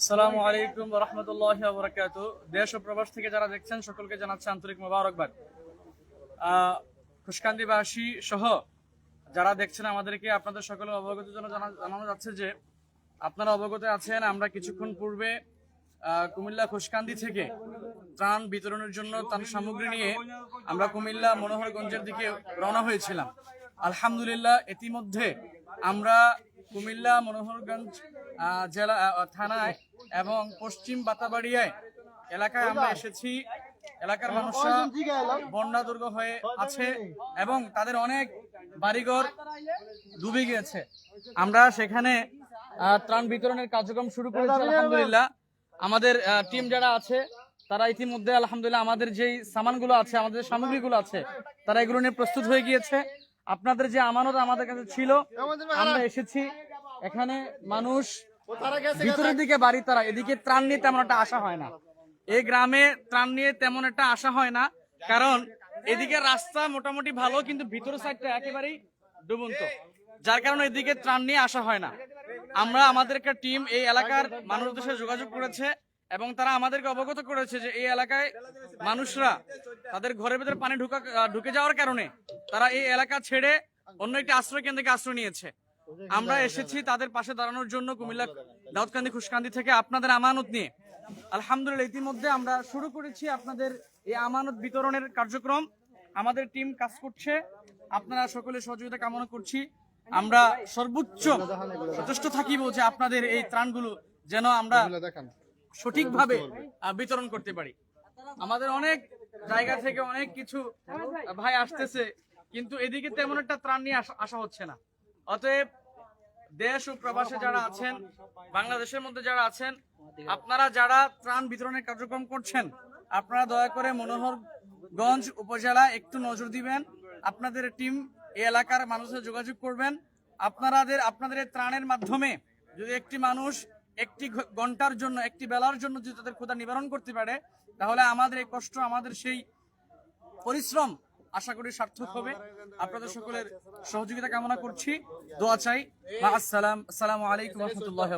আসসালামু আলাইকুম রহমতুল্লাহ বরকাত দেশ ও প্রবাস থেকে যারা দেখছেন, সকলকে জানাচ্ছে আন্তরিক মোবারকবাদ। খুশকান্দিবাসী সহ যারা দেখছেন আমাদেরকে, আপনাদের সকলের অবগতির জন্য জানা- জানানো যাচ্ছে যে আপনারা অবগত আছেন, আমরা কিছুক্ষণ পূর্বে কুমিল্লা খুশকান্দি থেকে ত্রাণ বিতরণের জন্য ত্রাণ সামগ্রী নিয়ে আমরা কুমিল্লা মনোহরগঞ্জের দিকে রওনা হয়েছিলাম। আলহামদুলিল্লাহ, ইতিমধ্যে আমরা কুমিল্লা মনোহরগঞ্জ জেলা থানায় এবং পশ্চিম বাতাবাড়িয়ায় এলাকায় আমরা এসেছি। এলাকার মানুষরা বন্যা দুর্গ হয়ে আছে এবং তাদের অনেক বাড়িঘর ডুবে গিয়েছে। আমরা সেখানে ত্রাণ বিতরণের কার্যক্রম শুরু করেছি, আলহামদুলিল্লাহ। আমাদের টিম যারা আছে, তারা ইতিমধ্যে, আলহামদুলিল্লাহ, আমাদের যেই সামানগুলো আছে, আমাদের সামগ্রীগুলো আছে, তারা এগুলো নিয়ে প্রস্তুত হয়ে গিয়েছে। আপনাদের যে আমানত আমাদের কাছে ছিল আমরা এসেছি। এখানে মানুষ ভিতরের দিকে বাড়ি তারা এদিকে ত্রাণ নিয়ে তেমন একটা আশা হয় না। এই গ্রামে ত্রাণ নিয়ে তেমন একটা আশা হয় না কারণ এদিকে রাস্তা মোটামুটি ভালো কিন্তু ভিতরের সাইডটা একেবারেই ডুবন্ত। যার কারণে এদিকে ত্রাণ নিয়ে আসা হয় না। আমরা আমাদের একটা টিম এই এলাকার মানুষদের সাথে যোগাযোগ করেছে এবং তারা আমাদেরকে অবগত করেছে যে এই এলাকায় মানুষরা তাদের ঘরের ভিতরে পানি ঢুকা ঢুকে যাওয়ার কারণে তারা এই এলাকা ছেড়ে অন্য একটি আশ্রয় কেন্দ্রকে আশ্রয় নিয়েছে। আমরা এসেছি তাদের পাশে দাঁড়ানোর জন্য কুমিল্লা দাউদকান্দি খুশকান্দি থেকে আপনাদের আমানত নিয়ে। আলহামদুলিল্লাহ ইতিমধ্যে আমরা শুরু করেছি আপনাদের এই আমানত বিতরণের কার্যক্রম। আমাদের টিম কাজ করছে আপনারা সকলে সহযোগিতা কামনা করছি। আমরা সর্বোচ্চ সচেষ্ট থাকিব যে আপনাদের এই ত্রাণগুলো যেন আমরা সঠিকভাবে বিতরণ করতে পারি। আমাদের অনেক জায়গা থেকে অনেক কিছু ভাই আসতেছে, কিন্তু এদিকে তেমন একটা ত্রাণ নিয়ে আসা- হচ্ছে না। অতএব দেশ ও প্রবাসে যারা আছেন, বাংলাদেশের মধ্যে যারা আছেন, আপনারা যারা ত্রাণ বিতরণের কার্যক্রম করছেন, আপনারা দয়া করে মনোহরগঞ্জ উপজেলা একটু নজর দিবেন। আপনাদের টিম এই এলাকার মানুষের যোগাযোগ করবেন। আপনাদের আপনাদের ত্রাণের মাধ্যমে যদি একটি মানুষ একটি ঘণ্টার জন্য, একটি বেলার জন্য যদি তাদের ক্ষুধা নিবারণ করতে পারে, তাহলে আমাদের এই কষ্ট, আমাদের সেই পরিশ্রম আশা করি সার্থক হবে। আপনাদের সকলের সহযোগিতা কামনা করছি। দোয়া চাই। আসসালাম, আসসালামু আলাইকুম রহমতুল্লাহ